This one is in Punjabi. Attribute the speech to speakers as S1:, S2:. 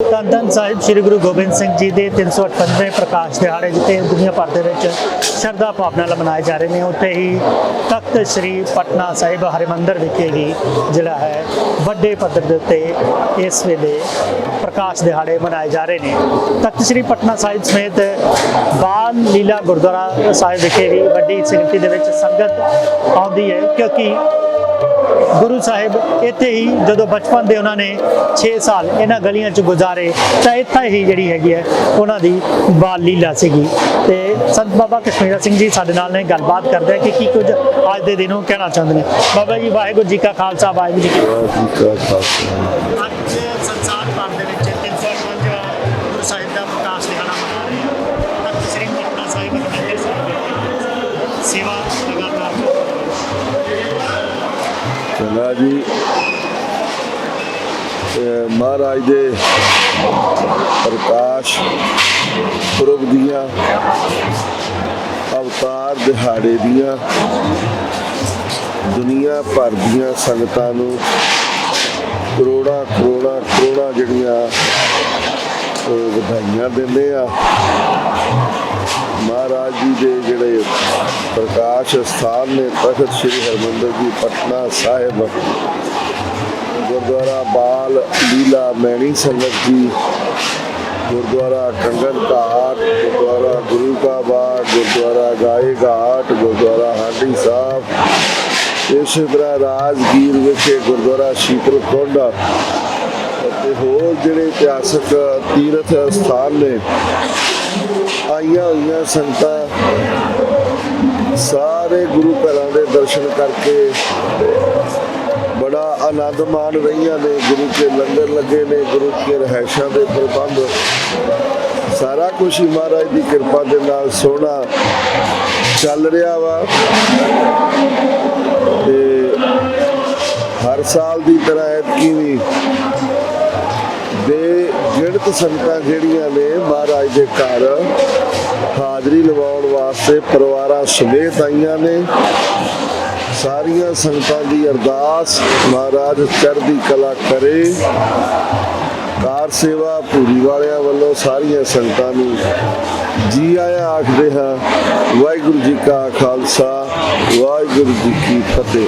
S1: ਧੰਨ ਧੰਨ ਸਾਹਿਬ, ਸ੍ਰੀ ਗੁਰੂ ਗੋਬਿੰਦ ਸਿੰਘ ਜੀ ਦੇ 358ਵੇਂ ਪ੍ਰਕਾਸ਼ ਦਿਹਾੜੇ ਜਿੱਥੇ ਦੁਨੀਆ ਭਰ ਦੇ ਵਿੱਚ ਸ਼ਰਧਾ ਭਾਵਨਾ ਨਾਲ ਮਨਾਏ ਜਾ ਰਹੇ ਨੇ। ਉੱਥੇ ਹੀ ਤਖਤ ਸ੍ਰੀ ਪਟਨਾ ਸਾਹਿਬ ਹਰਿਮੰਦਰ ਵਿਖੇ ਵੀ ਜਿਹੜਾ ਹੈ, ਵੱਡੇ ਪੱਧਰ ਦੇ ਉੱਤੇ ਇਸ ਵੇਲੇ ਪ੍ਰਕਾਸ਼ ਦਿਹਾੜੇ ਮਨਾਏ ਜਾ ਰਹੇ ਨੇ। ਤਖਤ ਸ੍ਰੀ ਪਟਨਾ ਸਾਹਿਬ ਸਮੇਤ ਬਾਲ ਲੀਲਾ ਗੁਰਦੁਆਰਾ ਸਾਹਿਬ ਵਿਖੇ ਵੀ ਵੱਡੀ ਸੰਗਤੀ ਦੇ ਵਿੱਚ ਸੰਗਤ ਆਉਂਦੀ ਹੈ, ਕਿਉਂਕਿ ਗੁਰੂ ਸਾਹਿਬ ਇੱਥੇ ਹੀ ਜਦੋਂ ਬਚਪਨ ਦੇ ਉਹਨਾਂ ਨੇ 6 ਸਾਲ ਇਹਨਾਂ ਗਲੀਆਂ 'ਚ ਗੁਜ਼ਾਰੇ, ਤਾਂ ਇੱਥੇ ਹੀ ਜਿਹੜੀ ਹੈਗੀ ਹੈ, ਉਹਨਾਂ ਦੀ ਬਾਲ ਲੀਲਾ ਸੀਗੀ। ਤੇ ਸੰਤ ਬਾਬਾ ਕਸ਼ਮੀਰਾ ਸਿੰਘ ਜੀ ਸਾਡੇ ਨਾਲ ਨੇ ਗੱਲਬਾਤ ਕਰਦੇ ਆ ਕਿ ਕੀ ਕੁਝ ਅੱਜ ਦੇ ਦਿਨ ਉਹ ਕਹਿਣਾ ਚਾਹੁੰਦੇ ਨੇ। ਬਾਬਾ ਜੀ, ਵਾਹਿਗੁਰੂ ਜੀ ਕਾ ਖਾਲਸਾ, ਵਾਹਿਗੁਰੂ ਜੀ ਕੀ
S2: ਵਾਹਿਗੁਰੂ ਚੰਗਾ ਜੀ ਮਹਾਰਾਜ ਦੇ ਪ੍ਰਕਾਸ਼ ਪੁਰਬ ਦੀਆਂ ਅਵਤਾਰ ਦਿਹਾੜੇ ਦੀਆਂ ਦੁਨੀਆ ਭਰ ਦੀਆਂ ਸੰਗਤਾਂ ਨੂੰ ਕਰੋੜਾਂ ਕਰੋੜਾਂ ਕਰੋੜਾਂ ਜਿਹੜੀਆਂ ਵਧਾਈਆਂ ਦਿੰਦੇ ਆ। ਮਹਾਰਾਜ ਜੀ ਦੇ ਜਿਹੜੇ ਪ੍ਰਕਾਸ਼ ਸਥਾਨ ਨੇ ਤਖਤ ਸ੍ਰੀ ਹਰਮੰਦਰ ਜੀ, ਪਟਨਾ ਸਾਹਿਬ। ਗੁਰਦੁਆਰਾ ਬਾਲ ਲੀਲਾ ਮੈਣੀ ਸੰਗਤ ਜੀ, ਗੁਰਦੁਆਰਾ ਕੰਗਨ ਘਾਟ, ਗੁਰਦੁਆਰਾ ਗੁਰੂ ਕਾ ਬਾਗ, ਗੁਰਦੁਆਰਾ ਗਾਏ ਘਾਟ, ਗੁਰਦੁਆਰਾ ਹਾਂਡੀ ਸਾਹਿਬ। ਇਸੇ ਤਰ੍ਹਾਂ ਰਾਜਗੀਰ ਵਿਖੇ ਗੁਰਦੁਆਰਾ ਸ਼ੀਤਲ ਕੁੰਡ ਅਤੇ ਹੋਰ ਜਿਹੜੇ ਇਤਿਹਾਸਕ ਤੀਰਥ ਸਥਾਨ ਨੇ, ਆਈਆਂ ਹੋਈਆਂ ਸੰਗਤਾਂ ਸਾਰੇ ਗੁਰੂ ਘਰਾਂ ਦੇ ਦਰਸ਼ਨ ਕਰਕੇ ਬੜਾ ਆਨੰਦ ਮਾਣ ਰਹੀਆਂ ਨੇ। ਗੁਰੂ ਕੇ ਲੰਗਰ ਲੱਗੇ ਨੇ, ਗੁਰੂ ਕੇ ਰਹਿਸ਼ਾਂ ਦੇ ਪ੍ਰਬੰਧ। ਸਾਰਾ ਕੁਝ ਹੀ ਮਹਾਰਾਜ ਦੀ ਕਿਰਪਾ ਦੇ ਨਾਲ ਸੋਹਣਾ ਚੱਲ ਰਿਹਾ ਵਾ। ਤੇ ਹਰ ਸਾਲ ਦੀ ਤਰ੍ਹਾਂ ਐਤਕੀ ਵੀ ਦੇ ਸੰਗਤਾਂ ਜਿਹੜੀਆਂ ਨੇ ਮਹਾਰਾਜ ਦੇ ਘਰ ਹਾਜ਼ਰੀ ਲਵਾਉਣ ਵਾਸਤੇ ਪਰਿਵਾਰਾਂ ਸਮੇਤ ਆਈਆਂ ਨੇ। ਸਾਰੀਆਂ ਸੰਗਤਾਂ ਦੀ ਅਰਦਾਸ ਮਹਾਰਾਜ ਚੜ੍ਹਦੀ ਕਲਾ ਕਰੇ। ਕਾਰ ਸੇਵਾ ਪੂਰੀ ਵਾਲਿਆਂ ਵੱਲੋਂ ਸਾਰੀਆਂ ਸੰਗਤਾਂ ਨੂੰ ਜੀ ਆਇਆ ਆਖਦੇ ਹਾਂ, ਵਾਹਿਗੁਰੂ ਜੀ ਕਾ ਖਾਲਸਾ, ਵਾਹਿਗੁਰੂ ਜੀ ਕੀ ਫਤਿਹ।